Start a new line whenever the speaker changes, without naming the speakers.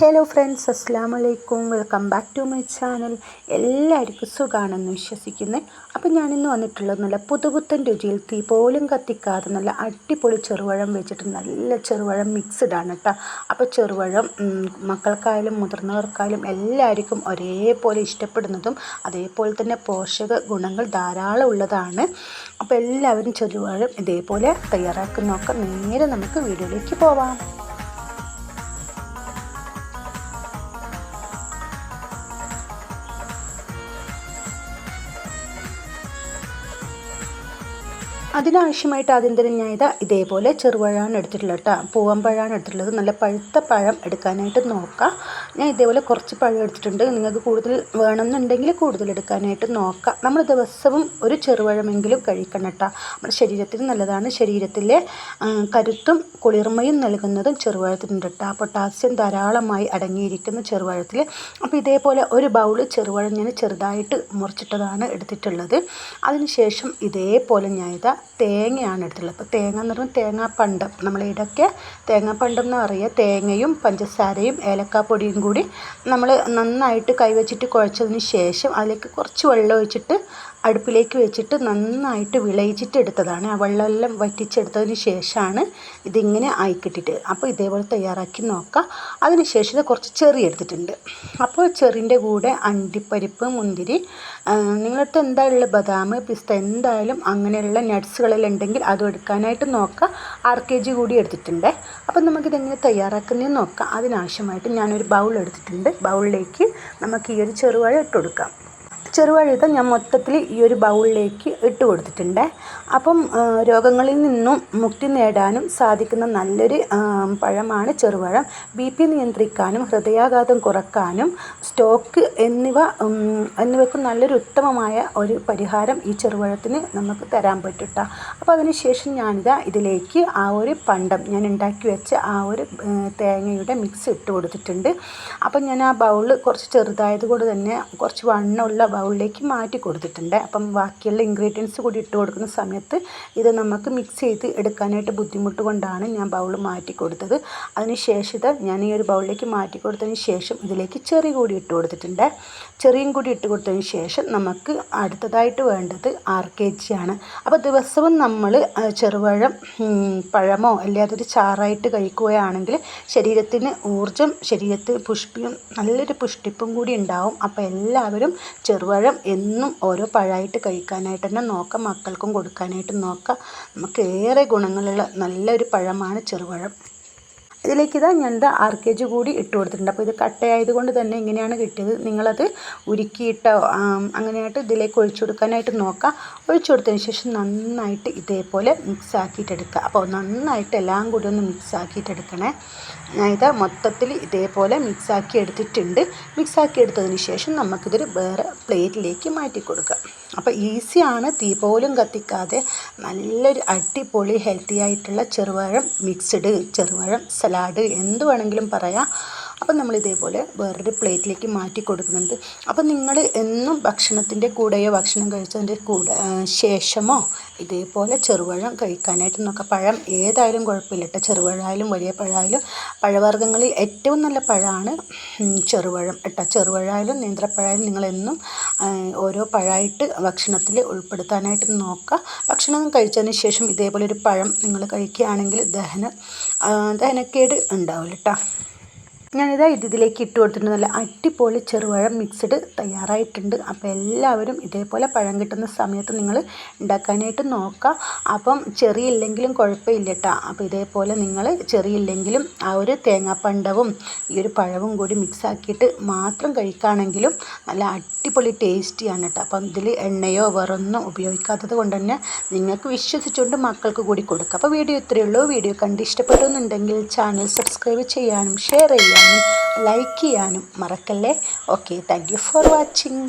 Hello friends അസ്സാം വലൈക്കും welcome back to my channel എല്ലാവർക്കും സുഖമാണെന്ന് വിശ്വസിക്കുന്നത് അപ്പം ഞാനിന്ന് വന്നിട്ടുള്ളത് നല്ല പുതുപുത്തൻ രുചിയിൽ തീ പോലും കത്തിക്കാതെ നല്ല അടിപൊളി ചെറുപഴം വെച്ചിട്ട് നല്ല ചെറുപഴം മിക്സ്ഡ് ആണ് കേട്ടോ അപ്പോൾ ചെറുപഴം മക്കൾക്കായാലും മുതിർന്നവർക്കായാലും എല്ലാവർക്കും ഒരേപോലെ ഇഷ്ടപ്പെടുന്നതും അതേപോലെ തന്നെ പോഷക ഗുണങ്ങൾ ധാരാളം ഉള്ളതാണ്. അപ്പോൾ എല്ലാവരും ചെറുപഴം ഇതേപോലെ തയ്യാറാക്കുന്നതൊക്കെ നേരെ നമുക്ക് വീഡിയോയിലേക്ക് പോവാം. അതിനാവശ്യമായിട്ട് ആദ്യം തന്നെ ഞാൻ ഇതാ ഇതേപോലെ ചെറുപഴമാണ് എടുത്തിട്ടുള്ളത് കേട്ടോ. പൂവമ്പഴമാണ് എടുത്തിട്ടുള്ളത്. നല്ല പഴുത്ത പഴം എടുക്കാനായിട്ട് നോക്കാം. ഞാൻ ഇതേപോലെ കുറച്ച് പഴം എടുത്തിട്ടുണ്ട്. നിങ്ങൾക്ക് കൂടുതൽ വേണമെന്നുണ്ടെങ്കിൽ കൂടുതൽ എടുക്കാനായിട്ട് നോക്കാം. നമ്മൾ ദിവസവും ഒരു ചെറുപഴമെങ്കിലും കഴിക്കണം കേട്ടോ. നമ്മുടെ ശരീരത്തിന് നല്ലതാണ്. ശരീരത്തിലെ കരുത്തും കുളിർമയും നൽകുന്നതും ചെറുപഴത്തിനുണ്ട് കേട്ടോ. പൊട്ടാസ്യം ധാരാളമായി അടങ്ങിയിരിക്കുന്ന ചെറുപഴത്തിൽ. അപ്പോൾ ഇതേപോലെ ഒരു ബൗൾ ചെറുപഴം ഞാൻ ചെറുതായിട്ട് മുറിച്ചിട്ടതാണ് എടുത്തിട്ടുള്ളത്. അതിനുശേഷം ഇതേപോലെ ഞാൻ ഇതാ തേങ്ങയാണ് എടുത്തുള്ളത് അപ്പോൾ തേങ്ങ എന്ന് പറഞ്ഞാൽ തേങ്ങാപ്പണ്ടം. നമ്മൾ ഇടയ്ക്ക് തേങ്ങാപ്പണ്ടം എന്ന് പറയുക തേങ്ങയും പഞ്ചസാരയും ഏലക്കാപ്പൊടിയും കൂടി നമ്മൾ നന്നായിട്ട് കൈവച്ചിട്ട് കുഴച്ചതിന് ശേഷം അതിലേക്ക് കുറച്ച് വെള്ളം ഒഴിച്ചിട്ട് അടുപ്പിലേക്ക് വെച്ചിട്ട് നന്നായിട്ട് വിളയിച്ചിട്ട് എടുത്തതാണ്. ആ വെള്ളമെല്ലാം വറ്റിച്ചെടുത്തതിന് ശേഷമാണ് ഇതിങ്ങനെ ആയി കിട്ടിയിട്ട് അപ്പോൾ ഇതേപോലെ തയ്യാറാക്കി നോക്കാം. അതിന് ശേഷം ഇത് കുറച്ച് ചെറി എടുത്തിട്ടുണ്ട്. അപ്പോൾ ചെറിന്റെ കൂടെ അണ്ടിപ്പരിപ്പ് മുന്തിരി നിങ്ങളടുത്ത് എന്തായാലും ബദാം പിസ്ത എന്തായാലും അങ്ങനെയുള്ള നട്ട്സുകളെല്ലാം ഉണ്ടെങ്കിൽ അതും എടുക്കാനായിട്ട് നോക്കാം. അര കെ ജി കൂടി എടുത്തിട്ടുണ്ട്. അപ്പോൾ നമുക്കിതെങ്ങനെ തയ്യാറാക്കുന്നതെന്ന് നോക്കാം. അതിനാവശ്യമായിട്ട് ഞാനൊരു ബൗൾ എടുത്തിട്ടുണ്ട്. ബൗളിലേക്ക് നമുക്ക് ഈ ഒരു ചെറുവാഴ ഇട്ട് കൊടുക്കാം. ചെറുവഴുത ഞാൻ മൊത്തത്തിൽ ഈ ഒരു ബൗളിലേക്ക് ഇട്ട് കൊടുത്തിട്ടുണ്ട്. അപ്പം രോഗങ്ങളിൽ നിന്നും മുക്തി നേടാനും സാധിക്കുന്ന നല്ലൊരു പഴമാണ് ചെറുപഴം. ബി പി നിയന്ത്രിക്കാനും ഹൃദയാഘാതം കുറക്കാനും സ്റ്റോക്ക് എന്നിവ എന്നിവയ്ക്ക് നല്ലൊരു ഉത്തമമായ ഒരു പരിഹാരം ഈ ചെറുപഴത്തിന് നമുക്ക് തരാൻ പറ്റും അപ്പോൾ അതിനുശേഷം ഞാനിതാ ഇതിലേക്ക് ആ ഒരു പണ്ടം ഞാൻ ഉണ്ടാക്കി വെച്ച ആ ഒരു തേങ്ങയുടെ മിക്സ് ഇട്ട് കൊടുത്തിട്ടുണ്ട്. അപ്പം ഞാൻ ആ ബൗൾ കുറച്ച് ചെറുതായത് കൊണ്ട് തന്നെ കുറച്ച് വണ്ണമുള്ള ബൗളിലേക്ക് മാറ്റി കൊടുത്തിട്ടുണ്ട്. അപ്പം ബാക്കിയുള്ള ഇൻഗ്രീഡിയൻസ് കൂടി ഇട്ട് കൊടുക്കുന്ന സമയത്ത് ഇത് നമുക്ക് മിക്സ് ചെയ്ത് എടുക്കാനായിട്ട് ബുദ്ധിമുട്ട് കൊണ്ടാണ് ഞാൻ ബൗൾ മാറ്റി കൊടുത്തത്. അതിന് ശേഷം ഇത് ഞാൻ ഈ ഒരു ബൗളിലേക്ക് മാറ്റി കൊടുത്തതിന് ശേഷം ഇതിലേക്ക് ചെറി കൂടി ഇട്ട് കൊടുത്തിട്ടുണ്ട്. ചെറിയും കൂടി ഇട്ട് കൊടുത്തതിന് ശേഷം നമുക്ക് അടുത്തതായിട്ട് വേണ്ടത് ആർ കെ ജി ആണ്. അപ്പോൾ ദിവസവും നമ്മൾ ചെറുപഴം പഴമോ അല്ലാതെ ഒരു ചാറായിട്ട് കഴിക്കുകയാണെങ്കിൽ ശരീരത്തിന് ഊർജം ശരീരത്തിൽ പുഷ്പിയും നല്ലൊരു പുഷ്ടിപ്പും കൂടി ഉണ്ടാവും. അപ്പോൾ എല്ലാവരും ചെറു ചെറുപഴം എന്നും ഓരോ പഴമായിട്ട് കഴിക്കാനായിട്ട് തന്നെ നോക്കാം മക്കൾക്കും കൊടുക്കാനായിട്ട് നോക്കാം. നമുക്ക് ഏറെ ഗുണങ്ങളുള്ള നല്ലൊരു പഴമാണ് ചെറുപഴം. ഇതിലേക്ക് ഇതാ ഞാൻ ഇതാ ആർ കെ ജി കൂടി ഇട്ട് കൊടുത്തിട്ടുണ്ട്. അപ്പോൾ ഇത് കട്ടയായത് കൊണ്ട് തന്നെ ഇങ്ങനെയാണ് കിട്ടിയത്. നിങ്ങളത് ഉരുക്കിയിട്ടോ അങ്ങനെയായിട്ട് ഇതിലേക്ക് ഒഴിച്ചു കൊടുക്കാനായിട്ട് നോക്കാം. ഒഴിച്ചു കൊടുത്തതിന് ശേഷം നന്നായിട്ട് ഇതേപോലെ മിക്സ് ആക്കിയിട്ടെടുക്കുക അപ്പോൾ നന്നായിട്ട് എല്ലാം കൂടി ഒന്ന് മിക്സ് ആക്കിയിട്ടെടുക്കണേ ഞാൻ ഇത് മൊത്തത്തിൽ ഇതേപോലെ മിക്സ് ആക്കി എടുത്തിട്ടുണ്ട്. മിക്സ് ആക്കി എടുത്തതിന് ശേഷം നമുക്കിതൊരു വേറെ പ്ലേറ്റിലേക്ക് മാറ്റി കൊടുക്കുക അപ്പോൾ ഈസിയാണ് തീ പോലും കത്തിക്കാതെ നല്ലൊരു അടിപൊളി ഹെൽത്തി ആയിട്ടുള്ള ചെറുപഴം മിക്സ്ഡ് ചെറുപഴം എന്ത് വേണമെങ്കിലും പറയാം. അപ്പം നമ്മൾ ഇതേപോലെ വേറൊരു പ്ലേറ്റിലേക്ക് മാറ്റി കൊടുക്കുന്നുണ്ട്. അപ്പം നിങ്ങൾ എന്നും ഭക്ഷണത്തിന്റെ കൂടെയോ ഭക്ഷണം കഴിച്ചതിന്റെ കൂടെ ശേഷമോ ഇതേപോലെ ചെറുപഴം കഴിക്കാനായിട്ട് നോക്കാം പഴം ഏതായാലും കുഴപ്പമില്ല കേട്ടോ. ചെറുപഴമായാലും വലിയ പഴമായാലും പഴവർഗങ്ങളിൽ ഏറ്റവും നല്ല പഴമാണ് ചെറുപഴം കേട്ടോ. ചെറുപഴമായാലും നേന്ത്രപ്പഴമായാലും നിങ്ങളെന്നും ഓരോ പഴമായിട്ട് ഭക്ഷണത്തിൽ ഉൾപ്പെടുത്താനായിട്ട് നോക്കുക. ഭക്ഷണം കഴിച്ചതിന് ശേഷം ഇതേപോലെ ഒരു പഴം നിങ്ങൾ കഴിക്കുകയാണെങ്കിൽ ദഹന ദഹനക്കേട് ഉണ്ടാവില്ല കേട്ടോ. ഞാനിതാ ഇത് ഇതിലേക്ക് ഇട്ട് കൊടുത്തിട്ടുണ്ട്. നല്ല അടിപൊളി ചെറുപഴം മിക്സ്ഡ് തയ്യാറായിട്ടുണ്ട്. അപ്പോൾ എല്ലാവരും ഇതേപോലെ പഴം കിട്ടുന്ന സമയത്ത് നിങ്ങൾ ഉണ്ടാക്കാനായിട്ട് നോക്കുക അപ്പം ചെറിയില്ലെങ്കിലും കുഴപ്പമില്ല കേട്ടോ അപ്പോൾ ഇതേപോലെ നിങ്ങൾ ചെറിയില്ലെങ്കിലും ആ ഒരു തേങ്ങാപ്പണ്ടവും ഈ ഒരു പഴവും കൂടി മിക്സാക്കിയിട്ട് മാത്രം കഴിക്കുകയാണെങ്കിലും നല്ല അടിപൊളി ടേസ്റ്റിയാണ് കേട്ടോ അപ്പം ഇതിൽ എണ്ണയോ വേറൊന്നും ഉപയോഗിക്കാത്തത് കൊണ്ട് തന്നെ നിങ്ങൾക്ക് വിശ്വസിച്ചുകൊണ്ട് മക്കൾക്ക് കൂടി കൊടുക്കുക അപ്പോൾ വീഡിയോ ഇത്രയേ ഉള്ളൂ. വീഡിയോ കണ്ട് ഇഷ്ടപ്പെടുന്നുണ്ടെങ്കിൽ ചാനൽ സബ്സ്ക്രൈബ് ചെയ്യാനും ഷെയർ ചെയ്യാനും ലൈക്ക് ചെയ്യാനും മറക്കല്ലേ? Okay thank for watching